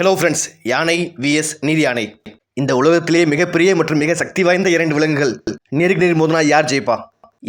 Hello friends யானை vs நீர் யானை. இந்த உலகத்திலேயே மிகப்பெரிய மற்றும் மிக சக்தி வாய்ந்த இரண்டு விலங்குகள். நேருக்கு நேர் மோதினா யார் ஜெயிப்பா?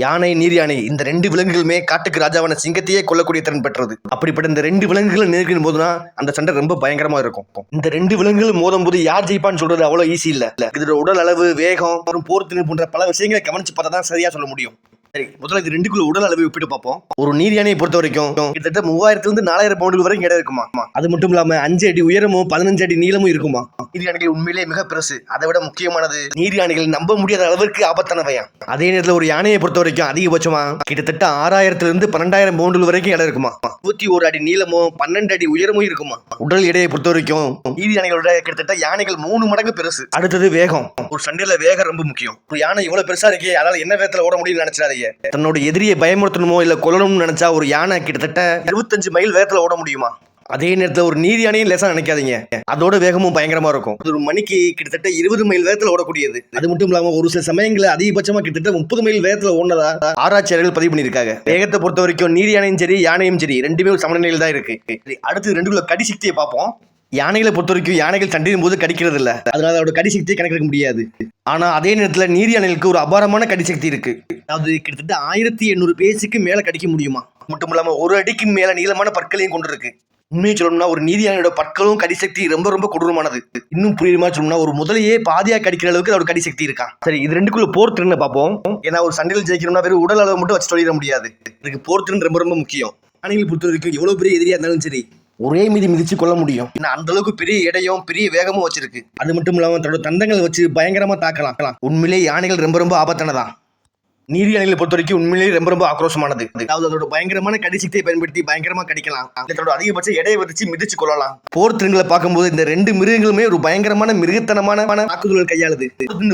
யானை நீர் யானை இந்த ரெண்டு விலங்குகளுமே காட்டுக்கு ராஜாவான சிங்கத்தையே கொல்லக்கூடிய திறன் பெற்றது. அப்படிப்பட்ட இந்த ரெண்டு விலங்குகளும் நேருக்கு போதுனா அந்த சண்டை ரொம்ப பயங்கரமா இருக்கும். இந்த ரெண்டு விலங்குகளும் மோதும் போது யார் ஜெயிப்பான்னு சொல்றது அவ்வளவு ஈஸி இல்ல. இதோட உடல் அளவு வேகம் மற்றும் போர்த்திறன் போன்ற பல விஷயங்களை கவனிச்சு பார்த்தா தான் சரியா சொல்ல முடியும். சரி முதல்ல இது ரெண்டுக்குள்ள உடல் அளவை ஒப்பிட்டு பார்ப்போம். ஒரு நீர் யானையை பொறுத்த வரைக்கும் கிட்டத்தட்ட மூவாயிரத்துல இருந்து நாலாயிரம் பவுண்டுகள் வரைக்கும் இடம் இருக்குமா? அது மட்டும் இல்லாம அஞ்சு அடி உயரமும் பதினஞ்சு அடி நீளமும் இருக்குமா? நீர் யானைகள் உண்மையிலேயே மிக பெருசு. அதை விட முக்கியமானது நீர் யானைகள் நம்ப முடியாத அளவிற்கு ஆபத்தானவையா? அதே நேரத்தில் ஒரு யானையை பொறுத்த வரைக்கும் அதிகபட்சமா கிட்டத்தட்ட ஆறாயிரத்துல இருந்து பன்னெண்டாயிரம் பவுண்டுகள் வரைக்கும் இடம் இருக்குமா? நூத்தி ஒரு அடி நீளமும் பன்னெண்டு அடி உயரமும் இருக்குமா? உடல் எடையை பொறுத்த வரைக்கும் நீர் யானைகளோட கிட்டத்தட்ட யானைகள் மூணு மடங்கு பெருசு. அடுத்தது வேகம். ஒரு சண்டையில வேகம் ரொம்ப முக்கியம். ஒரு யானை இவ்வளவு பெருசா இருக்கே அதனால என்ன வேகத்துல ஓட முடியும்னு நினைச்சிடாதீங்க தன்னோட எதிரியை பயமுறுத்தணுமோ இல்ல கொல்லணும்னு நினைச்சா ஒரு யானை கிட்டத்தட்ட இருபத்தஞ்சு மைல் வேகத்துல ஓட முடியுமா? அதே நேரத்தில் ஒரு நீர் யானையும் லேசா நினைக்காதீங்க. அதோட வேகமும் பயங்கரமா இருக்கும். அது ஒரு மணிக்கு கிட்டத்தட்ட இருபது மைல் வேகத்துல ஓடக்கூடியது. அது மட்டும் இல்லாம ஒரு சில சமயங்களில் அதிகபட்சமா கிட்டத்தட்ட முப்பது மைல் வேகத்துல ஓடுனதா ஆராய்ச்சியாளர்கள் பதிவு பண்ணியிருக்காங்க. வேகத்தை பொறுத்த வரைக்கும் நீர் யானையும் சரி யானையும் சரி ரெண்டுமே ஒரு சமநிலையில் தான் இருக்கு. சரி, அடுத்து ரெண்டுக்குள்ள கடி சக்தியை பார்ப்போம். யானைகளை பொறுத்த வரைக்கும் யானைகள் சண்டையின் போது கடிக்கிறது இல்லை அதனால அதோட கடி சக்தியை கணக்கெடுக்க முடியாது. ஆனால் அதே நேரத்தில் நீர் யானைகளுக்கு ஒரு அபாரமான கடி சக்தி இருக்கு. அது கிட்டத்தட்ட ஆயிரத்தி எண்ணூறு பேசுக்கு மேலே கடிக்க முடியுமா? மட்டும் இல்லாமல் ஒரு அடிக்கு மேலே நீளமான பற்களையும் கொண்டு இருக்கு உண்மையை சொல்லணும்னா ஒரு நீதி யானையோட பற்களும் கடிசக்தி ரொம்ப ரொம்ப கொடூரமானது. இன்னும் புரியுமா சொல்லணும்னா ஒரு முதலையே பாதியா கடிக்கிற அளவுக்கு அதோட கடிசக்தி இருக்கா? சரி இது ரெண்டுக்குள்ள போர் திறனை பார்ப்போம். ஏன்னா ஒரு சண்டையில் ஜெயிக்கணும்னா வெறும் உடல் அளவு மட்டும் வச்சு சொல்லிட முடியாது. இதுக்கு போர் திறன் ரொம்ப ரொம்ப முக்கியம். யானைகளை பொறுத்த வரைக்கும் எவ்வளவு பெரிய எதிரியா இருந்தாலும் சரி ஒரே மீதி மிதிச்சு கொள்ள முடியும். ஏன்னா அந்த அளவுக்கு பெரிய இடையும் பெரிய வேகமும் வச்சிருக்கு. அது மட்டும் இல்லாம தன்னோட தந்தங்களை வச்சு பயங்கரமா தாக்கலாம். உண்மையிலே யானைகள் ரொம்ப ரொம்ப ஆபத்தானதான் நீதி யானைகளை பொறுத்த வரைக்கும் உண்மையிலேயே ரொம்ப ரொம்ப ஆக்ரோஷமானது. அதாவது அதோட பயங்கரமான கடிசக்தியை பயன்படுத்தி பயங்கரமா கடிக்கலாம். அதோட அதிகபட்ச எடையை வச்சு மிதிச்சு கொள்ளலாம் போர் திருங்களை பார்க்கும்போது இந்த ரெண்டு மிருகங்களுமே ஒரு பயங்கரமான மிருகத்தனமான தாக்குதல்கள் கையாளுது.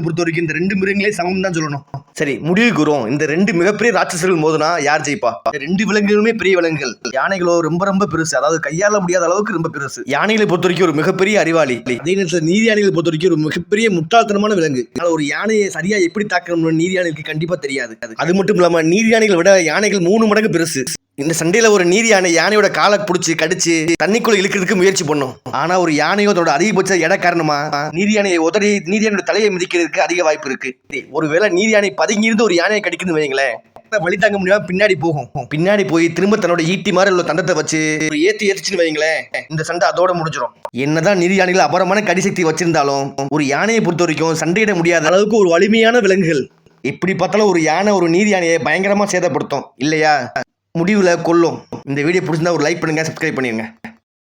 பொறுத்த வரைக்கும் இந்த ரெண்டு மிருகங்களே சமம் தான் சொல்லணும். சரி முடிவு கூறும் இந்த ரெண்டு மிகப்பெரிய ராட்சசர்கள் மோதுனா யார் ஜெயிப்பா? ரெண்டு விலங்குகளுமே பெரிய விலங்குகள். யானைகளோ ரொம்ப ரொம்ப பெருசு. அதாவது கையாள முடியாத அளவுக்கு ரொம்ப பெருசு. யானைகளை பொறுத்த வரைக்கும் ஒரு மிகப்பெரிய அறிவாளி. அதே நேரத்தில் நீதி யானைகளை பொறுத்த வரைக்கும் ஒரு மிகப்பெரிய முட்டாள்தனமான விலங்கு. ஒரு யானையை சரியா எப்படி தாக்கணும்னு நீதி யானைக்கு கண்டிப்பா தெரியாது. அது மட்டும் இல்லாம நீர் யானைகள் விட யானைகள் மூணு மடங்கு பெருசு. இந்த சண்டையில ஒரு நீர் யானை யானையோட காலை பிடிச்சி கடிச்சு தண்ணிக்குள்ள இழுக்கிறதுக்கு முயற்சி பண்ணும். ஆனா ஒரு யானையோ அதோட அதிகபட்ச எடை காரணமா நீர் யானையை உதறி நீர் யானையோட தலையை மிதிக்கிறதுக்கு அதிக வாய்ப்பு இருக்கு. ஒருவேளை நீர் யானை பதுங்கி இருந்து ஒரு யானையை கடிக்குன்னு வைங்களேன் வழி தாங்க முடியாம பின்னாடி போகும். பின்னாடி போய் திரும்ப தன்னோட ஈட்டி மாதிரி உள்ள தண்டத்தை வச்சு ஒரு ஏத்தி ஏத்துச்சுன்னு வைங்களேன் இந்த சண்டை அதோட முடிஞ்சிடும் என்னதான் நிதி யானைகள் அபாரமான கடிசக்தி வச்சிருந்தாலும் ஒரு யானையை பொறுத்த வரைக்கும் சண்டையிட முடியாத அளவுக்கு ஒரு வலிமையான விலங்குகள். இப்படி பார்த்தாலும் ஒரு யானை ஒரு நீர் யானையை பயங்கரமா சேதப்படுத்தும். இல்லையா? முடிவுல கொல்லும். இந்த வீடியோ பிடிச்சிருந்தா ஒரு லைக் பண்ணுங்க சப்ஸ்கிரைப் பண்ணிடுங்க